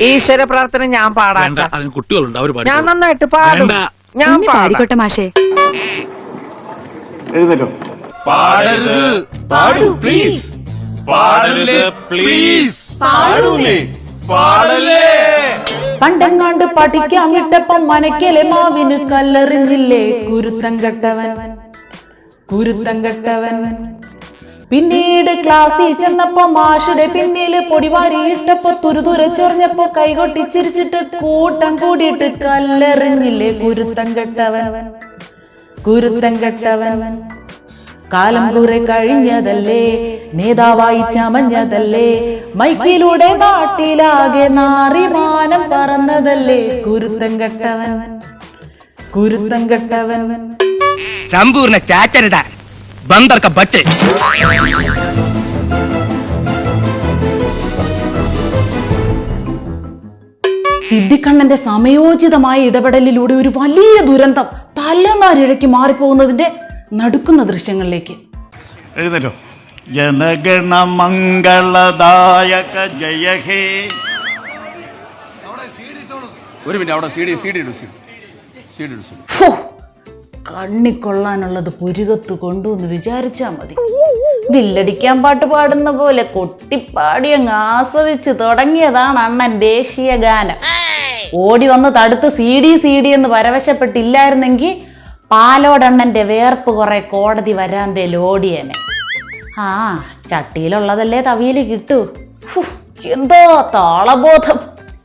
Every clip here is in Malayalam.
ഈശ്വര പ്രാർത്ഥന ഞാൻ പാടാം വേണ്ട അതിന് കുട്ടികളുണ്ട് അവർ ഞാൻ നന്നായിട്ട് പാടും. വേണ്ട. ഞാൻ പാടാം. പാടിക്കോട്ടെ മാഷേ. എഴുന്നേറ്റോ. പാടരുത്. പാടൂ പ്ലീസ്. പാടരുത് പ്ലീസ്. പാടൂലേ. പാടല്ലേ. പണ്ടെങ്ങാണ്ട് പഠിക്കാൻ വിട്ടപ്പം മനക്കലെ മാവിന് കല്ലെറിഞ്ഞില്ലേ? കുരുത്തം കെട്ടവൻ. കുരുത്തം കെട്ടവൻ. പിന്നീട് ക്ലാസ്സിൽ ചെന്നപ്പോ മാഷുടെ പിന്നിൽ പൊടിവാരിയിട്ടപ്പോ തുരുതുരച്ചൊറിഞ്ഞപ്പോ കൈകൊട്ടിച്ചിരിച്ചിട്ട് കൂട്ടം കൂടിയിട്ട് കല്ലെറിഞ്ഞില്ലേ ഗുരുത്തം കെട്ടവൻ? ഗുരുത്തം കെട്ടവൻ. കാലം കുറെ കഴിഞ്ഞതല്ലേ? നേതാവായി ചമഞ്ഞതല്ലേ? മൈക്കിലൂടെ നാട്ടിലാകെ നാറിമാനം പറന്നതല്ലേ? ഗുരുത്തം കെട്ടവൻ. ഗുരുത്തം കെട്ടവൻ. സമ്പൂർണ ചാറ്റരുടെ बंदर का बच्चे। സിദ്ധിക്കണ്ണന്റെ സമയോചിതമായ ഇടപെടലിലൂടെ ഒരു വലിയ ദുരന്തം തലനാരിഴയ്ക്ക് മാറിപ്പോകുന്നതിന്റെ നടുക്കുന്ന ദൃശ്യങ്ങളിലേക്ക്. എഴുന്നേറ്റോ. ജനഗണ മംഗളദായക ജയ ഹേ. ഒരു മിനിറ്റ് അവിടെ സീഡി സീഡി സി സീഡി ഇടൂ കണ്ണിക്കൊള്ളാനുള്ളത് പുരുകത്ത് കൊണ്ടുവന്ന് വിചാരിച്ചാൽ മതി. വില്ലടിക്കാൻ പാട്ട് പാടുന്ന പോലെ കൊട്ടിപ്പാടി അങ്ങ് ആസ്വദിച്ച് തുടങ്ങിയതാണ് അണ്ണൻ ദേശീയ ഗാനം. ഓടി വന്ന് തടുത്ത് സി ഡി സി ഡി എന്ന് പരവശപ്പെട്ടില്ലായിരുന്നെങ്കിൽ പാലോടണ്ണന്റെ വേർപ്പ് കുറെ കോടതി വരാന്തേൽ ഓടിയനെ. ആ ചട്ടിയിലുള്ളതല്ലേ തവിയിൽ കിട്ടൂ. എന്തോ താളബോധം.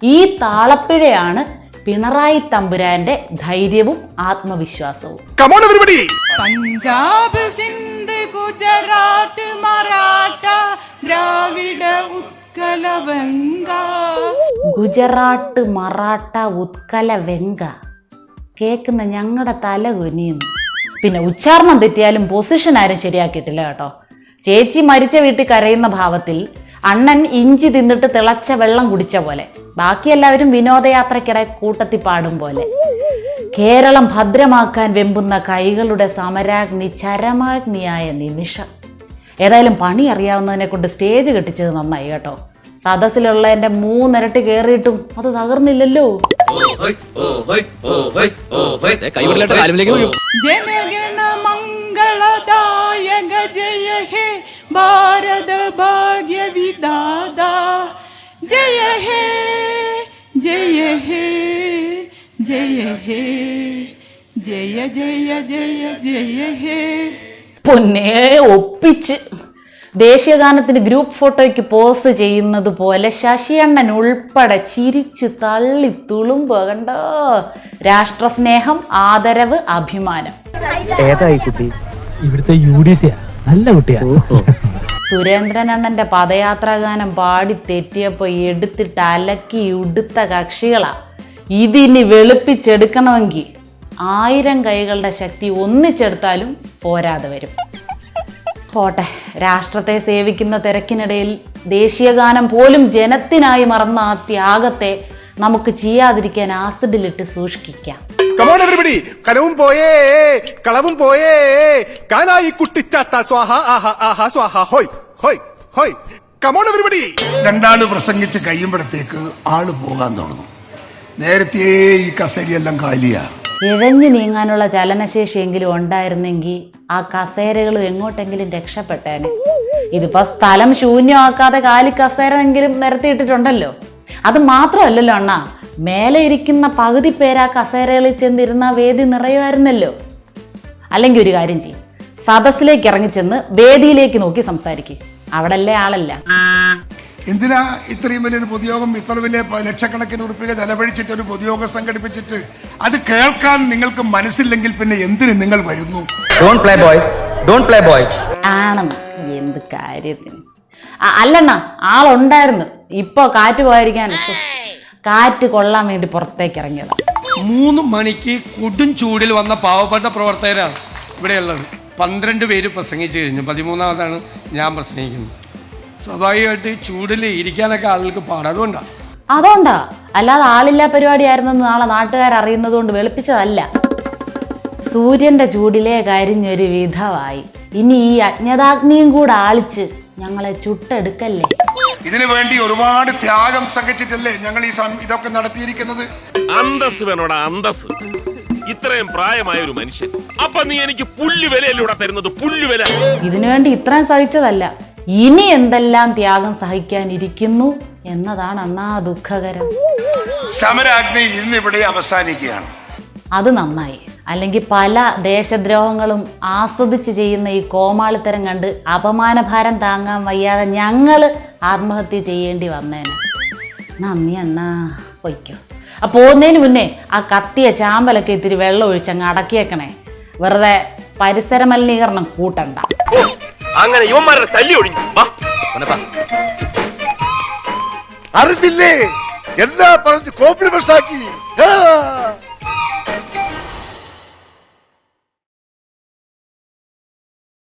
ഈ താളപ്പിഴയാണ് പിണറായി തമ്പുരാന്റെ ധൈര്യവും ആത്മവിശ്വാസവും. പഞ്ചാബ് സിന്ധ് ഗുജറാത്ത് മറാഠ ദ്രാവിഡ ഉത്കല വെങ്ക ഗുജറാട്ട് മറാഠ ഉത്കല വെങ്ക കേൾക്കുന്ന ഞങ്ങളുടെ തല കുനിയുന്നു. പിന്നെ ഉച്ചാരണം തെറ്റിയാലും പൊസിഷൻ ആരും ശരിയാക്കിയിട്ടില്ല കേട്ടോ. ചേച്ചി മരിച്ച വീട്ടിൽ കരയുന്ന ഭാവത്തിൽ അണ്ണൻ ഇഞ്ചി തിന്നിട്ട് തിളച്ച വെള്ളം കുടിച്ച പോലെ. ബാക്കി എല്ലാവരും വിനോദയാത്രയ്ക്കിടെ കൂട്ടത്തിൽ പാടും പോലെ. കേരളം ഭദ്രമാക്കാൻ വെമ്പുന്ന കൈകളുടെ സമരാഗ്നി ചരമാഗ്നിയായ നിമിഷം. ഏതായാലും പണി അറിയാവുന്നതിനെ കൊണ്ട് സ്റ്റേജ് കെട്ടിച്ചത് നന്നായി കേട്ടോ. സദസ്സിലുള്ള എന്റെ മൂന്നിരട്ടി കയറിയിട്ടും അത് തകർന്നില്ലല്ലോ. ജനഗണ മംഗളദായക ജയ ഹേ ഭാരത ഭാഗ്യ വിദാത ജയ ഹേ ജയ ഹേ ജയ ഹേ ജയ ജയ ജയ ജയ ഹേ പൊന്നെ ഒപ്പിച്ച് ദേശീയഗാനത്തിന് ഗ്രൂപ്പ് ഫോട്ടോയ്ക്ക് പോസ്റ്റ് ചെയ്യുന്നത് പോലെ ശശിയണ്ണൻ ഉൾപ്പെടെ ചിരിച്ച് തള്ളി തുളുമ്പോ കണ്ടോ? രാഷ്ട്രസ്നേഹം ആദരവ് അഭിമാനം. ഏതായി കുട്ടി? ഇവിടുത്തെ യു ഡി സിയാ നല്ല കുട്ടിയാ. സുരേന്ദ്രൻ അണ്ണന്റെ പദയാത്രാ ഗാനം പാടി തെറ്റിയപ്പോൾ എടുത്തിട്ട് അലക്കി ഉടുത്ത കക്ഷികളാ. ഇതിനി വെളുപ്പിച്ചെടുക്കണമെങ്കിൽ ആയിരം കൈകളുടെ ശക്തി ഒന്നിച്ചെടുത്താലും പോരാതെ വരും. പോട്ടെ രാഷ്ട്രത്തെ സേവിക്കുന്ന തിരക്കിനിടയിൽ ദേശീയഗാനം പോലും ജനത്തിനായി മറന്ന ആ ത്യാഗത്തെ നമുക്ക് ചെയ്യാതിരിക്കാൻ ആസിഡിലിട്ട് സൂക്ഷിക്കാം. കമോൺ എവരിബഡി കനവും പോയേ കളവും പോയേ. കാനായി കുട്ടിച്ചാത്ത സ്വാഹ ആഹ ആഹ സ്വാഹ ഹോയ് ഹോയ് ഹോയ്. കമോൺ എവരിബഡി രണ്ടാൾ പ്രസംഗിച്ച് കഴിയുമ്പോഴത്തേക്ക് ആൾ പോകാൻ തുടങ്ങും. നേരത്തെ ഈ കസേരയെല്ലാം കാലിയാ. ഇഴഞ്ഞു നീങ്ങാനുള്ള ചലനശേഷിയെങ്കിലും ഉണ്ടായിരുന്നെങ്കിൽ ആ കസേരകളും എങ്ങോട്ടെങ്കിലും രക്ഷപ്പെട്ടേനെ. ഇതിപ്പോ സ്ഥലം ശൂന്യമാക്കാതെ കാലി കസേരയെങ്കിലും നിരത്തിയിട്ടിട്ടുണ്ടല്ലോ. അത് മാത്രമല്ലല്ലോ അണ്ണാ. മേലെ ഇരിക്കുന്ന പകുതി പേര് ആ കസേരകളിൽ ചെന്നിരുന്ന വേദി നിറയുമായിരുന്നല്ലോ. അല്ലെങ്കിൽ ഒരു കാര്യം ചെയ്യും. സദസ്സിലേക്ക് ഇറങ്ങിച്ചെന്ന് വേദിയിലേക്ക് നോക്കി സംസാരിക്കും. അവിടല്ലേ ആളല്ല. എന്തിനാ ഇത്രയും വലിയൊരു പൊതുയോഗം ഇത്ര വലിയ ലക്ഷക്കണക്കിന് ഉറുപ്പിക ചെലവഴിച്ചിട്ട് ഒരു പൊതുയോഗം സംഘടിപ്പിച്ചിട്ട്? അത് കേൾക്കാൻ നിങ്ങൾക്ക് മനസ്സില്ലെങ്കിൽ പിന്നെ എന്തിന് നിങ്ങൾ വരുന്നു? Don't play boys don't play boys ആണെന്ന്. എന്ത് കാര്യത്തിന്? അല്ലണ്ണ ആളുണ്ടായിരുന്നു. ഇപ്പൊ കാറ്റ് പോയിരിക്കാൻ കാറ്റ് കൊള്ളാൻ വേണ്ടി പുറത്തേക്ക് ഇറങ്ങിയതാ. മൂന്ന് മണിക്ക് കൊടും ചൂടിൽ വന്ന പാവപ്പെട്ട പ്രവർത്തകരാണ് ഇവിടെയുള്ളത്. പന്ത്രണ്ട് പേര് പ്രസംഗിച്ച് കഴിഞ്ഞു. പതിമൂന്നാമതാണ് ഞാൻ പ്രസംഗിക്കുന്നത്. സ്വാഭാവികമായിട്ട് ചൂടിൽ ഇരിക്കാനൊക്കെ ആളുകൾക്ക് പാടാം. അതുകൊണ്ടാണ് അതുകൊണ്ടാ. അല്ലാതെ ആളില്ലാ പരിപാടിയായിരുന്നെന്ന് നാളെ നാട്ടുകാർ അറിയുന്നത് കൊണ്ട് വെളുപ്പിച്ചതല്ല. സൂര്യന്റെ ചൂടിലെ കരിഞ്ഞൊരു വിധമായി ഇനി ഈ അജ്ഞതാഗ്നിയും കൂടെ ആളിച്ച് ഞങ്ങളെ ചുട്ടെടുക്കല്ലേ? ഇതിനു വേണ്ടി ഒരുപാട് ത്യാഗം സഹിച്ചിട്ടല്ലേ ഞങ്ങൾ ഈ ഇതൊക്കെ നടത്തിയിരിക്കുന്നത്? അന്തസ് വേണോടാ അന്തസ് ഇത്രയും പ്രായമായ ഒരു മനുഷ്യൻ. അപ്പൊ നീ എനിക്ക് പുല്ലുവിലൂടെ തരുന്നത്? പുല്ലുവില ഇതിനുവേണ്ടി ഇത്രയും സഹിച്ചതല്ല. ഇനി എന്തെല്ലാം ത്യാഗം സഹിക്കാനിരിക്കുന്നു എന്നതാണ് അന്നാ ദുഃഖകരം. സമരാഗ്നി ഇന്നിവിടെ അവസാനിക്കുകയാണ്. അത് നന്നായി. അല്ലെങ്കിൽ പല ദേശദ്രോഹങ്ങളും ആസ്വദിച്ച് ചെയ്യുന്ന ഈ കോമാളിത്തരം കണ്ട് അപമാനഭാരം താങ്ങാൻ വയ്യാതെ ഞങ്ങൾ ആത്മഹത്യ ചെയ്യേണ്ടി വന്നേനെ. നന്ദി അണ്ണാ. പൊയ്ക്കോ. ആ പോകുന്നതിന് മുന്നേ ആ കത്തിയ ചാമ്പലൊക്കെ ഇത്തിരി വെള്ളം ഒഴിച്ചങ്ങ് അടക്കിയേക്കണേ. വെറുതെ പരിസര മലിനീകരണം കൂട്ടണ്ട. അങ്ങനെ ശല്യം ഒഴിഞ്ഞു. അറിഞ്ഞില്ലേ? എല്ലാ പറഞ്ഞു കോംപ്ലിമെന്റ്സ് ആക്കി